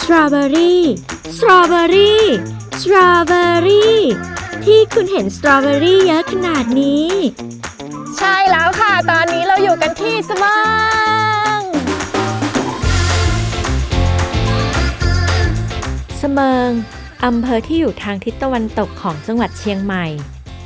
สตรอเบอรี่ สตรอเบอรี่ สตรอเบอรี่ ที่คุณเห็นสตรอเบอรี่เยอะขนาดนี้ ใช่แล้วค่ะ ตอนนี้เราอยู่กันที่สมองเสมิงอำเภอที่อยู่ทางทิศตะวันตกของจังหวัดเชียงใหม่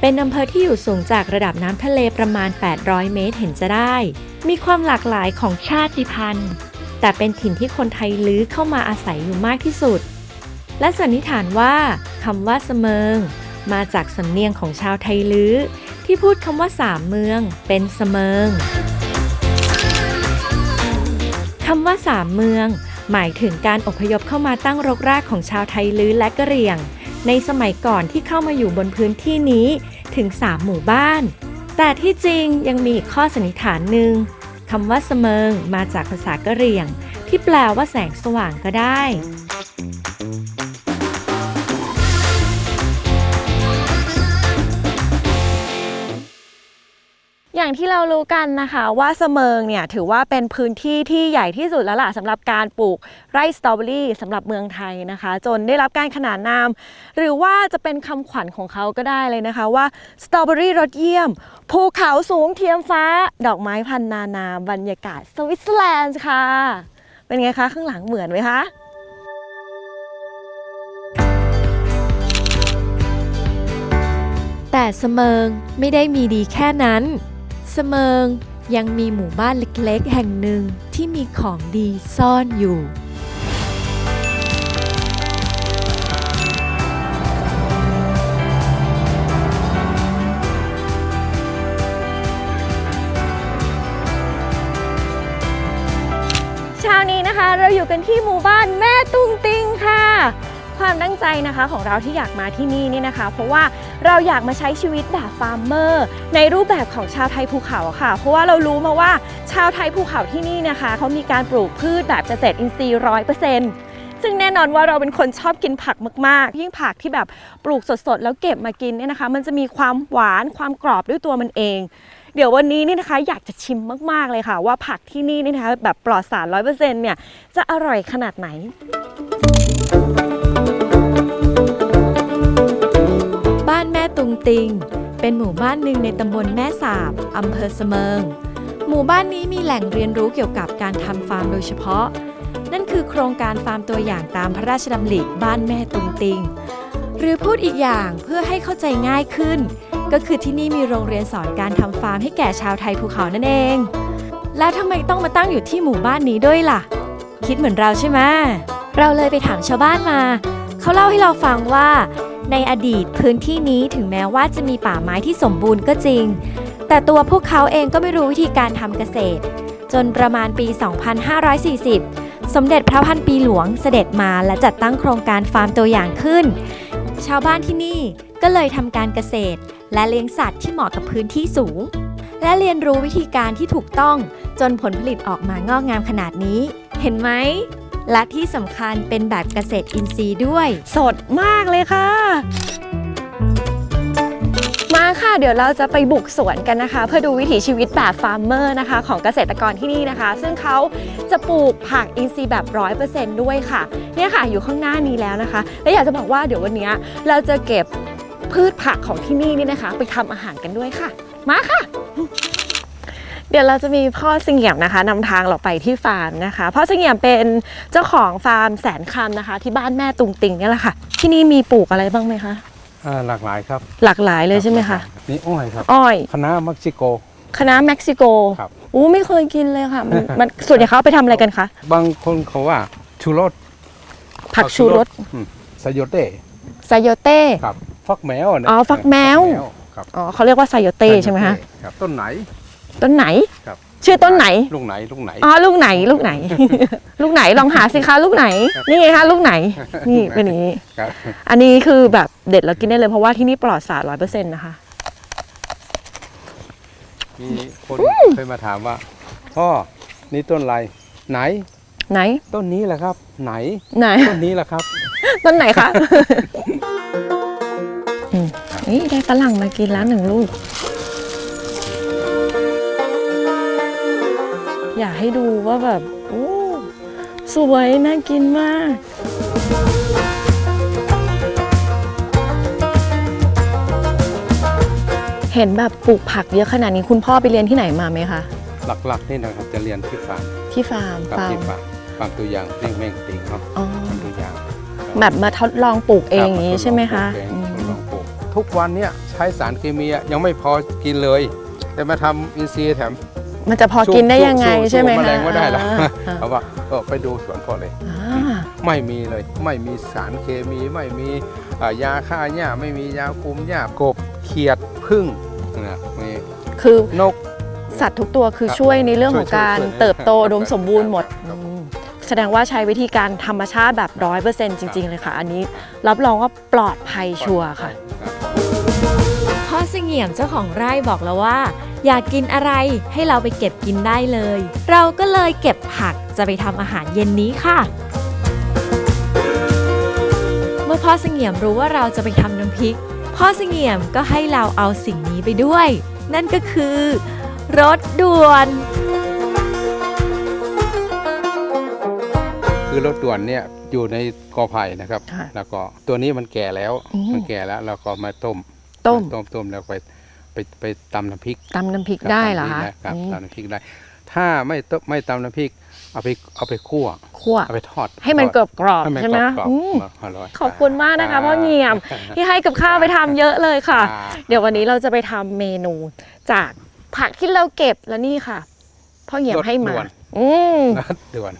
เป็นอำเภอที่อยู่สูงจากระดับน้ำทะเลประมาณ 800 เมตรเห็นจะได้ มีความหลากหลายของชาติพันธุ์ แต่เป็นถิ่นที่คนไทยลื้อเข้ามาอาศัยอยู่มากที่สุด และสันนิษฐานว่าคำว่าเสมิง มาจากสำเนียงของชาวไทยลื้อ ที่พูดคำว่าสามเมือง เป็นเสมิงคำว่าสามเมือง หมายถึงการอพยพเข้ามาตั้งรกรากของชาวไทยลื้อและกะเหรี่ยง ในสมัยก่อนที่เข้ามาอยู่บนพื้นที่นี้ถึง 3 หมู่บ้าน แต่ที่จริงยังมีอีกข้อสันนิษฐานหนึ่ง คำว่าเสมิงมาจากภาษากะเหรี่ยง ที่แปลว่าแสงสว่างก็ได้ อย่างที่เรารู้กันนะคะว่าเสมิงเนี่ยถือว่าเป็นพื้นที่ที่ใหญ่ที่สุดแล้วล่ะสำหรับการปลูกไร่สตรอเบอรี่สำหรับเมืองไทยนะคะ จนได้รับการขนานนาม หรือว่าจะเป็นคำขวัญของเขาก็ได้เลยนะคะว่าสตรอเบอรี่รสเยี่ยม ภูเขาสูงเทียมฟ้า ดอกไม้พันนานา บรรยากาศสวิตเซอร์แลนด์ค่ะ เป็นไงคะข้างหลังเหมือนไหมคะแต่เสมิงไม่ได้มีดีแค่นั้น เสมิง ยังมีหมู่บ้านเล็กๆ แห่งหนึ่งที่มีของดีซ่อนอยู่ เช้านี้นะคะ เราอยู่กันที่หมู่บ้านแม่ตุ้งติ ความตั้งใจนะคะของเราที่อยากมาที่นี่นี่นะคะ เพราะว่าเราอยากมาใช้ชีวิตแบบฟาร์มเมอร์ในรูปแบบของชาวไทยภูเขาค่ะ เพราะว่าเรารู้มาว่าชาวไทยภูเขาที่นี่นะคะเขามีการปลูกพืชแบบเกษตรอินทรีย์ร้อยเปอร์เซ็นต์ซึ่งแน่นอนว่าเราเป็นคนชอบกินผักมาก ๆ ยิ่งผักที่แบบปลูกสด ๆ แล้วเก็บมากินเนี่ยนะคะ มันจะมีความหวานความกรอบด้วยตัวมันเอง เดี๋ยววันนี้นี่นะคะอยากจะชิมมาก ๆ เลยค่ะ ว่าผักที่นี่นี่นะคะแบบปลอดสารร้อยเปอร์เซ็นต์เนี่ยจะอร่อยขนาดไหน บ้านแม่ตุงติง เป็นหมู่บ้านหนึ่งในตำบลแม่สาบอำเภอเสมิง หมู่บ้านนี้มีแหล่งเรียนรู้เกี่ยวกับการทำฟาร์มโดยเฉพาะ นั่นคือโครงการฟาร์มตัวอย่างตามพระราชดำริบ้านแม่ตุงติง หรือพูดอีกอย่างเพื่อให้เข้าใจง่ายขึ้น ก็คือที่นี่มีโรงเรียนสอนการทำฟาร์มให้แก่ชาวไทยภูเขานั่นเอง แล้วทำไมต้องมาตั้งอยู่ที่หมู่บ้านนี้ด้วยล่ะ คิดเหมือนเราใช่ไหมเราเลยไปถามชาวบ้านมา เขาเล่าให้เราฟังว่า ในอดีตพื้นที่นี้ถึงแม้ว่าจะมีป่าไม้ที่สมบูรณ์ก็จริง แต่ตัวพวกเขาเองก็ไม่รู้วิธีการทำเกษตร จนประมาณปี 2540 สมเด็จพระพันปีหลวงเสด็จมาและจัดตั้งโครงการฟาร์มตัวอย่างขึ้น ชาวบ้านที่นี่ก็เลยทำการเกษตร และเลี้ยงสัตว์ที่เหมาะกับพื้นที่สูง และเรียนรู้วิธีการที่ถูกต้องจนผลผลิตออกมางอกงามขนาดนี้ เห็นไหม และที่สำคัญเป็นแบบเกษตรอินทรีย์ด้วย สดมากเลยค่ะ มาค่ะ เดี๋ยวเราจะไปบุกสวนกันนะคะ เพื่อดูวิถีชีวิตแบบฟาร์มเมอร์นะคะ ของเกษตรกรที่นี่นะคะ ซึ่งเขาจะปลูกผักอินทรีย์แบบร้อยเปอร์เซนต์ด้วยค่ะ เนี่ยค่ะอยู่ข้างหน้านี้แล้วนะคะ และอยากจะบอกว่าเดี๋ยววันนี้เราจะเก็บพืชผักของที่นี่นี่นะคะ ไปทำอาหารกันด้วยค่ะ มาค่ะ เดี๋ยวเราจะมีพ่อเสงี่ยมนะคะนำทางเราไปที่ฟาร์มนะคะ พ่อเสงี่ยมเป็นเจ้าของฟาร์มแสนคำนะคะ ที่บ้านแม่ตุงติงเนี่ยแหละค่ะ ที่นี่มีปลูกอะไรบ้างไหมคะอ่าหลากหลายครับ หลากหลายเลยใช่ไหมคะนี่อ้อยครับอ้อยคณะเม็กซิโกคณะเม็กซิโกครับอู้ไม่เคยกินเลยค่ะ มันมันส่วนใหญ่เขาเอาไปทำอะไรกันคะบางคนเขาว่าชูรสผักชูรสอืมไซโยเต้ไซโยเต้ครับฟักแมวนะอ๋อฟักแมวครับอ๋อเขาเรียกว่าไซโยเต้ใช่ไหมคะครับต้นไหน ต้นไหน ครับ ชื่อต้นไหน ลูกไหนลูกไหน อ๋อลูกไหนลูกไหน ลูกไหนลองหาสิคะลูกไหน นี่ไงคะลูกไหน นี่เป็นอย่างนี้ ครับ อันนี้คือแบบเด็ดแล้วกินได้เลยเพราะว่าที่นี่ปลอดสารร้อยเปอร์เซ็นต์นะคะ มีคนเคยมาถามว่า พ่อ นี่ต้นอะไร ไหน ไหน ต้นนี้แหละครับ ไหน ไหน ต้นนี้แหละครับ ต้นไหนคะ อืมนี่ได้ฝรั่งมากินแล้วหนึ่งลูก ให้ดูว่าแบบโอ้สวยน่ากินมาก เห็นแบบปลูกผักเยอะขนาดนี้คุณพ่อไปเรียนที่ไหนมาไหมคะ หลักๆนี่นะครับจะเรียนที่ฟาร์มที่ฟาร์มกับฟาร์ที่มฟาร์มฟาร์มตัวอย่างเร่งเม่งติงเนาะอ๋อฟาร์มตัวอย่างแบบมาทดลองปลูกเองอย่างนี้ใช่ไหมคะรับอืทดลองมปลูกเองทดลองปลูกทุกวันเนี้ยใช้สารเคมีอะยังไม่พอกินเลย แต่มาทำอินทรีย์แถม มันจะพอกินได้ยังไงสู้ใช่ไหมสู้คะแมลงไม่ได้หรอกอ่าอ่าเพราะว่าเออไปดูสวนพ่อเลยอ่าไม่มีเลย ไม่มีสารเคมีไม่มีอ่ายาฆ่าหญ้าไม่มียาคุมหญ้ากบเขียดพึ่งนะมีคือนกสัตว์ทุกตัวคือช่วยในเรื่องของการช่วยช่วยเติบโตอุดมสมบูรณ์หมดครับอืมแสดงว่าใช้วิธีการธรรมชาติแบบร้อยเปอร์เซ็นต์จริง ๆ เลยค่ะ อันนี้รับรองว่าปลอดภัยชัวร์ค่ะรับพ่อเสงี่ยมเจ้าของไร่บอกแล้วว่า อยากกินอะไรให้เราไปเก็บกินได้เลย เราก็เลยเก็บผักจะไปทำอาหารเย็นนี้ค่ะ เมื่อพ่อเสงี่ยมรู้ว่าเราจะไปทำน้ำพริก พ่อเสงี่ยมก็ให้เราเอาสิ่งนี้ไปด้วย นั่นก็คือ รถด่วน คือรถด่วนเนี่ยอยู่ในกอไผ่นะครับ ค่ะแล้วก็ตัวนี้มันแก่แล้ว อืมมันแก่แล้วเราก็มาต้มต้ม ต้มต้มแล้วไป ไปไปตำน้ำพริกตำน้ำพริกครับได้เหรอคะตำน้ำพริกได้ครับอืมตำน้ำพริกได้ ถ้าไม่ต้มไม่ตำน้ำพริก เอาไปเอาไปคั่วคั่วเอาไปทอด ให้มันทกรออดบกรอบให้มันใช่ไหมกรอบๆอืมอร่อยขอบคุณมากนะคะพ่อเงียมที่ให้กับข้าวไปทำเยอะเลยค่ะอ่าเดี๋ยววันนี้เราจะไปทำเมนูจากผักที่เราเก็บแล้วนี่ค่ะพ่อเหี่ยมให้มาด่วนอืมรถด่วน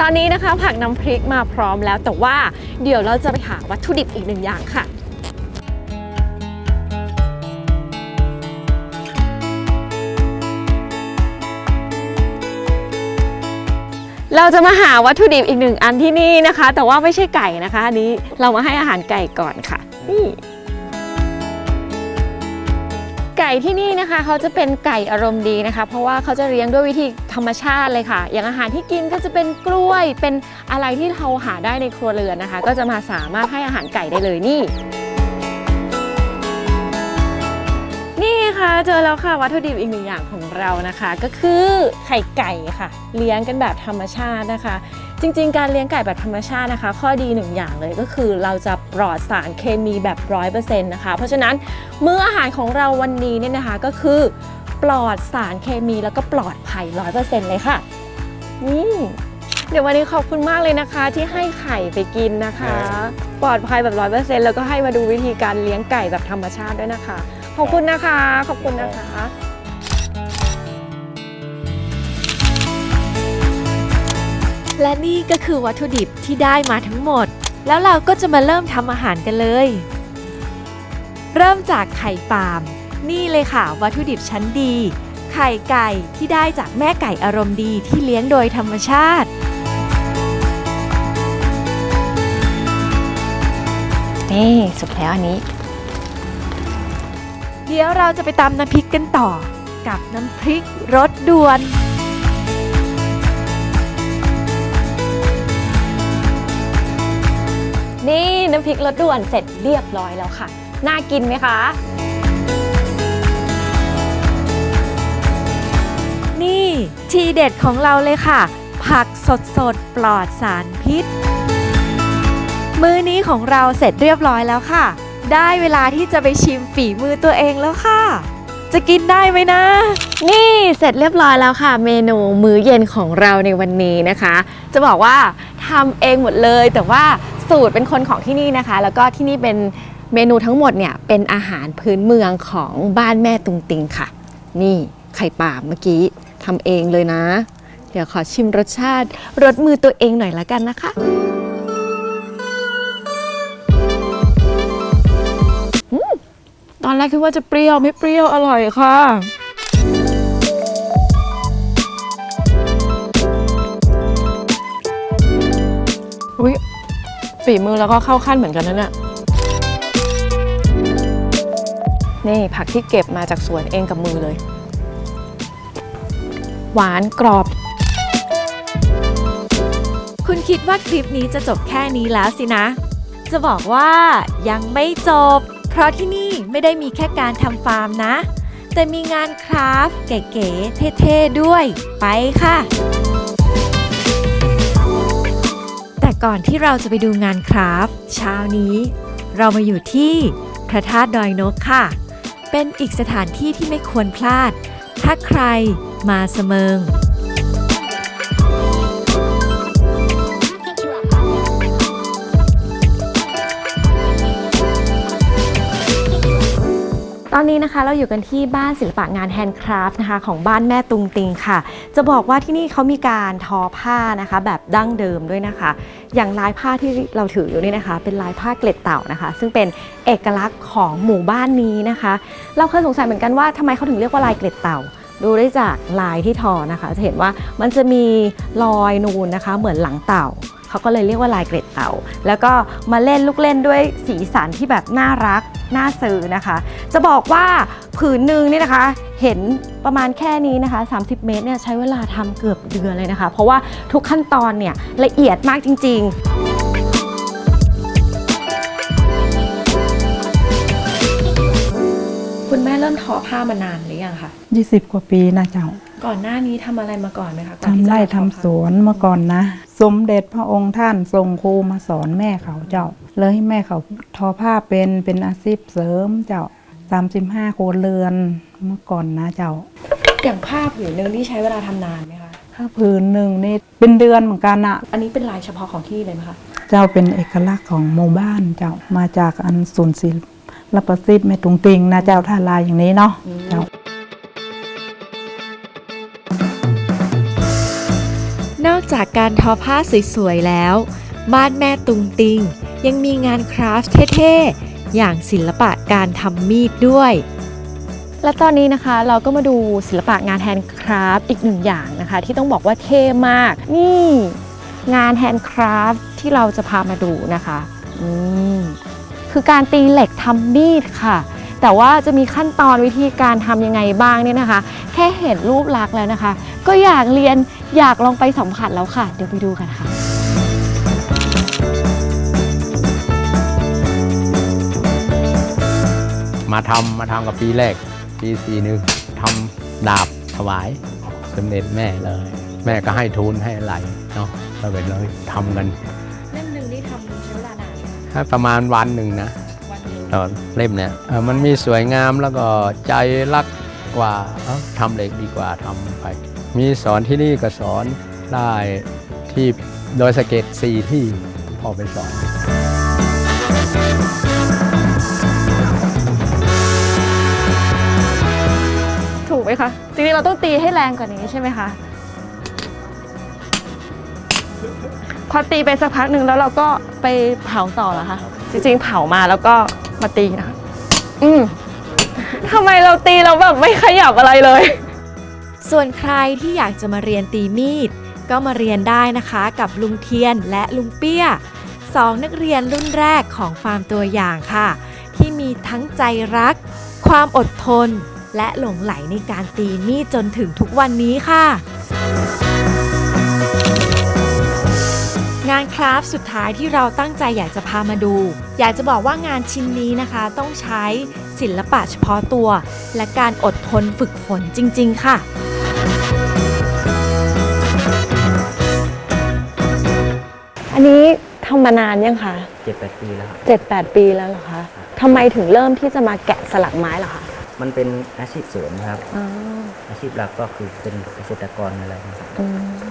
ตอนนี้นะคะผักน้ำพริกมาพร้อมแล้วแต่ว่าเดี๋ยวเราจะไปหาวัตถุดิบอีกหนึ่งอย่างค่ะ เราจะมาหาวัตถุดิบอีกหนึ่งอันที่นี่นะคะ แต่ว่าไม่ใช่ไก่นะคะอันนี้เรามาให้อาหารไก่ก่อนค่ะ นี่ไก่ที่นี่นะคะเขาจะเป็นไก่อารมณ์ดีนะคะ เพราะว่าเขาจะเลี้ยงด้วยวิธีธรรมชาติเลยค่ะ อย่างอาหารที่กินก็จะเป็นกล้วยเป็นอะไรที่เราหาได้ในครัวเรือนนะคะ ก็จะมาสามารถให้อาหารไก่ได้เลยนี่นี่ ค่ะเจอแล้วค่ะวัตถุดิบอีกหนึ่งอย่างของเรานะคะ ก็คือไข่ไก่ค่ะ เลี้ยงกันแบบธรรมชาตินะคะ จริงๆ การเลี้ยงไก่แบบธรรมชาตินะคะ ข้อดีหนึ่งอย่างเลยก็คือเราจะปลอดสารเคมีแบบร้อยเปอร์เซ็นต์นะคะ เพราะฉะนั้นมื้ออาหารของเราวันนี้เนี่ยนะคะก็คือ ปลอดสารเคมีแล้วก็ปลอดภัยร้อยเปอร์เซ็นต์เลยค่ะนี่เดี๋ยววันนี้ขอบคุณมากเลยนะคะ ที่ให้ไข่ไปกินนะคะ ปลอดภัยแบบร้อยเปอร์เซ็นต์แล้วก็ให้มาดูวิธีการเลี้ยงไก่แบบธรรมชาติด้วยนะคะ ขอบคุณนะคะ ขอบคุณนะคะ และนี่ก็คือวัตถุดิบที่ได้มาทั้งหมด แล้วเราก็จะมาเริ่มทำอาหารกันเลย เริ่มจากไข่ฟาร์ม นี่เลยค่ะ วัตถุดิบชั้นดี ไข่ไก่ที่ได้จากแม่ไก่อารมณ์ดีที่เลี้ยงโดยธรรมชาตินี่สุดแล้วอันนี้เดี๋ยวเราจะไปตำน้ำพริกกันต่อ กับน้ำพริกรสด่วน นี่น้ำพริกรสด่วนเสร็จเรียบร้อยแล้วค่ะ น่ากินไหมคะ นี่ทีเด็ดของเราเลยค่ะ ผักสดสดปลอดสารพิษ มื้อนี้ของเราเสร็จเรียบร้อยแล้วค่ะ ได้เวลาที่จะไปชิมฝีมือตัวเองแล้วค่ะ จะกินได้ไหมนะ นี่เสร็จเรียบร้อยแล้วค่ะ เมนูมื้อเย็นของเราในวันนี้นะคะ จะบอกว่าทำเองหมดเลย แต่ว่าสูตรเป็นคนของที่นี่นะคะ แล้วก็ที่นี่เป็นเมนูทั้งหมดเนี่ยเป็นอาหารพื้นเมืองของบ้านแม่ตุงติงค่ะ นี่ไข่ป่าเมื่อกี้ทำเองเลยนะ เดี๋ยวขอชิมรสชาติรสมือตัวเองหน่อยละกันนะคะ ตอนแรกคิดว่าจะเปรี้ยวไม่เปรี้ยวอร่อยค่ะอุ้ยฝีมือแล้วก็เข้าขั้นเหมือนกันนะเนี่ยนี่ผักที่เก็บมาจากสวนเองกับมือเลย หวานกรอบ คุณคิดว่าคลิปนี้จะจบแค่นี้แล้วสินะ จะบอกว่ายังไม่จบ เพราะที่นี่ไม่ได้มีแค่การทำฟาร์มนะ แต่มีงานคราฟเก๋ๆเท่ๆด้วย ไปค่ะ แต่ก่อนที่เราจะไปดูงานคราฟเช้านี้ เรามาอยู่ที่พระธาตุดอยนกค่ะ เป็นอีกสถานที่ที่ไม่ควรพลาด ถ้าใครมาเสมิง อนนี้นะคะเราอยู่กันที่บ้านศิลปะงานแฮนด์คราฟต์นะคะของบ้านแม่ตุงติงค่ะ จะบอกว่าที่นี่เขามีการทอผ้านะคะ แบบดั้งเดิมด้วยนะคะ อย่างลายผ้าที่เราถืออยู่นี่นะคะ เป็นลายผ้าเกล็ดเต่านะคะ ซึ่งเป็นเอกลักษณ์ของหมู่บ้านนี้นะคะ เราเคยสงสัยเหมือนกันว่าทำไมเขาถึงเรียกว่าลายเกล็ดเต่าดูได้จากลายที่ทอนะคะ จะเห็นว่ามันจะมีรอยนูนนะคะ เหมือนหลังเต่า เขาก็เลยเรียกว่าลายเกล็ดเต่า แล้วก็มาเล่นลูกเล่นด้วยสีสันที่แบบน่ารักน่าซื้อนะคะ จะบอกว่าผืนหนึ่งนี่นะคะเห็นประมาณแค่นี้นะคะ 30 เมตรเนี่ยใช้เวลาทำเกือบเดือนเลยนะคะ เพราะว่าทุกขั้นตอนเนี่ยละเอียดมากจริงๆคุณแม่เริ่มทอผ้ามานานหรือยังคะยี่สิบกว่าปีนะเจ้า ก่อนหน้านี้ทำอะไรมาก่อนไหมคะก่อนทำที่จะไร่มาทอทำสวนเมื่อก่อนนะ สมเด็จพระองค์ท่านทรงครูมาสอนแม่เขาเจ้า เลยให้แม่เขาทอผ้าเป็นเป็นอาชีพเสริมเจ้าสามสิบห้าโคนเรือนเมื่อก่อนนะเจ้า อย่างผ้าผืนหนึ่งที่ใช้เวลาทำนานไหมคะผ้าผืนหนึ่งนี่เป็นเดือนเหมือนกันอะอันนี้เป็นลายเฉพาะของที่เลยไหมคะเจ้าเป็นเอกลักษณ์ของหมู่บ้านเจ้ามาจากอันศูนย์ศิลปประสิทธิ์แม่ตุงติงนะเจ้าท่าลายอย่างนี้เนาะเจ้า จากการทอผ้าสวยๆแล้ว บ้านแม่ตุงติง ยังมีงานคราฟต์เท่ๆ อย่างศิลปะการทำมีดด้วย และตอนนี้นะคะเราก็มาดูศิลปะงานแฮนด์คราฟต์อีกหนึ่งอย่างนะคะ ที่ต้องบอกว่าเท่มาก นี่งานแฮนด์คราฟต์ที่เราจะพามาดูนะคะ อืมคือการตีเหล็กทำมีดค่ะ แต่ว่าจะมีขั้นตอนวิธีการทำยังไงบ้างเนี่ยนะคะ แค่เห็นรูปลักษณ์แล้วนะคะ ก็อยากเรียนอยากลองไปสัมผัสแล้วค่ะ เดี๋ยวไปดูกันค่ะมาทำมาทำกับปีแรกปีสี่หนึ่งทำดาบถวายสมเด็จแม่เลย แม่ก็ให้ทุนให้อะไรเนาะก็ไปเลยทำกันเล่มหนึ่งนี่ทำใช้เวลานานถ้าประมาณวันหนึ่งนะวันหนึ่งตอน เล่มเนี่ยเออมันมีสวยงามแล้วก็ใจรักกว่าเอ้าทำเหล็กดีกว่าทำไป มีสอนที่นี่ก็สอนได้ที่โดยสะเก็ตสี่ที่พ่อไปสอนถูกไหมคะจริงๆเราต้องตีให้แรงกว่านี้ใช่ไหมคะพอตีไปสักพักหนึ่งแล้วเราก็ไปเผาต่อเหรอคะจริงๆเผามาแล้วก็ มาตีนะ อืมทำไมเราตีเราแบบไม่ขยับอะไรเลย ส่วนใครที่อยากจะมาเรียนตีมีด ก็มาเรียนได้นะคะกับลุงเทียนและลุงเปี้ยสองนักเรียนรุ่นแรกของฟาร์มตัวอย่างค่ะ ที่มีทั้งใจรัก ความอดทน และหลงไหลในการตีมีดจนถึงทุกวันนี้ค่ะ คราฟต์สุดท้ายที่เราตั้งใจอยากจะพามาดู อยากจะบอกว่างานชิ้นนี้นะคะ ต้องใช้ศิลปะเฉพาะตัว และการอดทนฝึกฝนจริง ๆ ค่ะอันนี้ทำมานานยังคะเจ็ดแปดปีแล้วครับ เจ็ดแปดปีแล้วเหรอคะทำไมถึงเริ่มที่จะมาแกะสลักไม้เหรอคะมันเป็นอาชีพเสริมครับอ๋ออาชีพหลักก็คือเป็นเกษตรกรอะไรนะครับ อืม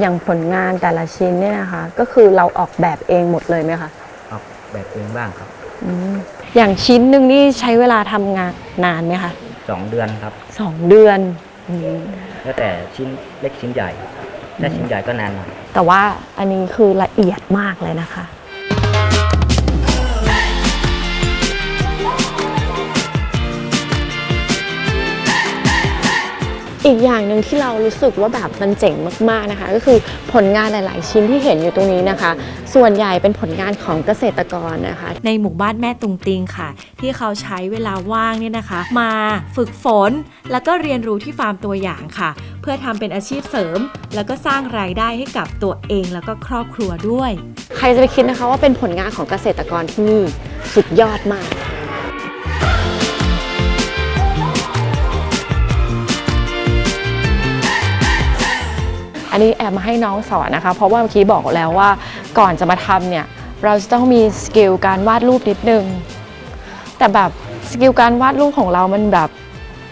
อย่างผลงานแต่ละชิ้นเนี่ยนะคะ ก็คือเราออกแบบเองหมดเลยไหมคะออกแบบเองบ้างครับอืมอย่างชิ้นหนึ่งนี่ใช้เวลาทำงานนานไหมคะสองเดือนครับ สองเดือนอืมแล้วแต่ชิ้นเล็กชิ้นใหญ่ถ้าชิ้นใหญ่ก็นานหน่อยแต่ว่าอันนี้คือละเอียดมากเลยนะคะ อีกอย่างหนึ่งที่เรารู้สึกว่าแบบมันเจ๋งมากๆนะคะ ก็คือผลงานหลาย ๆ ชิ้นที่เห็นอยู่ตรงนี้นะคะ ส่วนใหญ่เป็นผลงานของเกษตรกรนะคะ ในหมู่บ้านแม่ตุงติงค่ะ ที่เขาใช้เวลาว่างเนี่ยนะคะ มาฝึกฝน แล้วก็เรียนรู้ที่ฟาร์มตัวอย่างค่ะ เพื่อทำเป็นอาชีพเสริม แล้วก็สร้างรายได้ให้กับตัวเองแล้วก็ครอบครัวด้วย ใครจะไปคิดนะคะว่าเป็นผลงานของเกษตรกรที่นี่สุดยอดมาก อันนี้แอบมาให้น้องสอนนะคะ เพราะว่าเมื่อกี้บอกแล้วว่าก่อนจะมาทำเนี่ยเราจะต้องมีสกิลการวาดรูปนิดนึง แต่แบบสกิลการวาดรูปของเรามันแบบ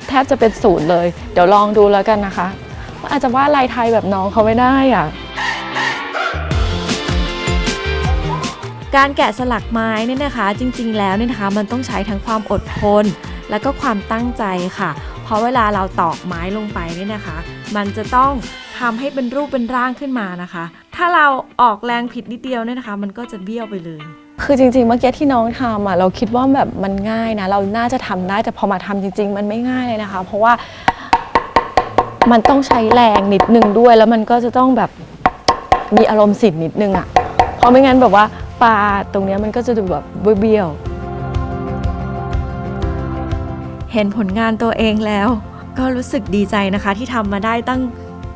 แทบจะเป็นศูนย์เลย เดี๋ยวลองดูแล้วกันนะคะว่าอาจจะวาดลายไทยแบบน้องเขาไม่ได้อะการแกะสลักไม้เนี่ยนะคะจริงๆแล้วเนี่ยนะคะมันต้องใช้ทั้งความอดทน และก็ความตั้งใจค่ะ เพราะเวลาเราตอกไม้ลงไปเนี่ยนะคะ มันจะต้อง ทำให้เป็นรูปเป็นร่างขึ้นมานะคะ ถ้าเราออกแรงผิดนิดเดียวเนี่ยนะคะ มันก็จะเบี้ยวไปเลย คือจริงๆเมื่อกี้ที่น้องทำอะเราคิดว่าแบบมันง่ายนะ เราน่าจะทำได้แต่พอมาทำจริง ๆ มันไม่ง่ายเลยนะคะ เพราะว่ามันต้องใช้แรงนิดนึงด้วย แล้วมันก็จะต้องแบบมีอารมณ์ศิลป์นิดนึงอะเพราะไม่งั้นแบบว่าปลาตรงเนี้ยมันก็จะดูแบบเบี้ยวๆเห็นผลงานตัวเองแล้ว ก็รู้สึกดีใจนะคะที่ทำมาได้ตั้ง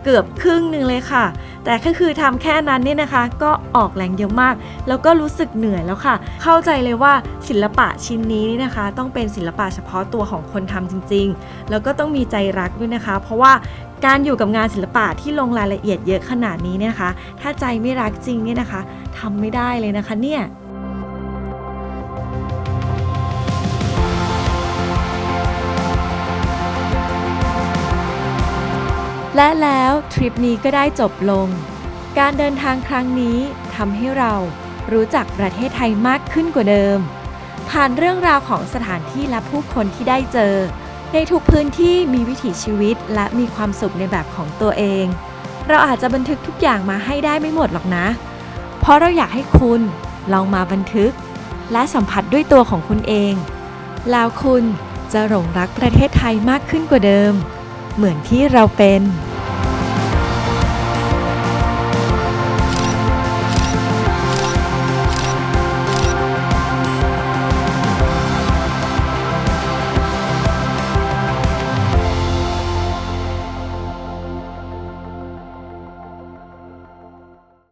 เกือบครึ่งหนึ่งเลยค่ะ แต่ก็คือทำแค่นั้นเนี่ยนะคะ ก็ออกแรงเยอะมาก แล้วก็รู้สึกเหนื่อยแล้วค่ะ เข้าใจเลยว่าศิลปะชิ้นนี้นี่นะคะ ต้องเป็นศิลปะเฉพาะตัวของคนทำจริง ๆ แล้วก็ต้องมีใจรักด้วยนะคะ เพราะว่าการอยู่กับงานศิลปะที่ลงรายละเอียดเยอะขนาดนี้เนี่ยนะคะ ถ้าใจไม่รักจริงเนี่ยนะคะทำไม่ได้เลยนะคะเนี่ย และแล้วทริปนี้ก็ได้จบลง การเดินทางครั้งนี้ทำให้เรารู้จักประเทศไทยมากขึ้นกว่าเดิม ผ่านเรื่องราวของสถานที่และผู้คนที่ได้เจอ ในทุกพื้นที่มีวิถีชีวิตและมีความสุขในแบบของตัวเอง เราอาจจะบันทึกทุกอย่างมาให้ได้ไม่หมดหรอกนะ เพราะเราอยากให้คุณลองมาบันทึก และสัมผัสด้วยตัวของคุณเอง แล้วคุณจะหลงรักประเทศไทยมากขึ้นกว่าเดิม เหมือนที่เราเป็น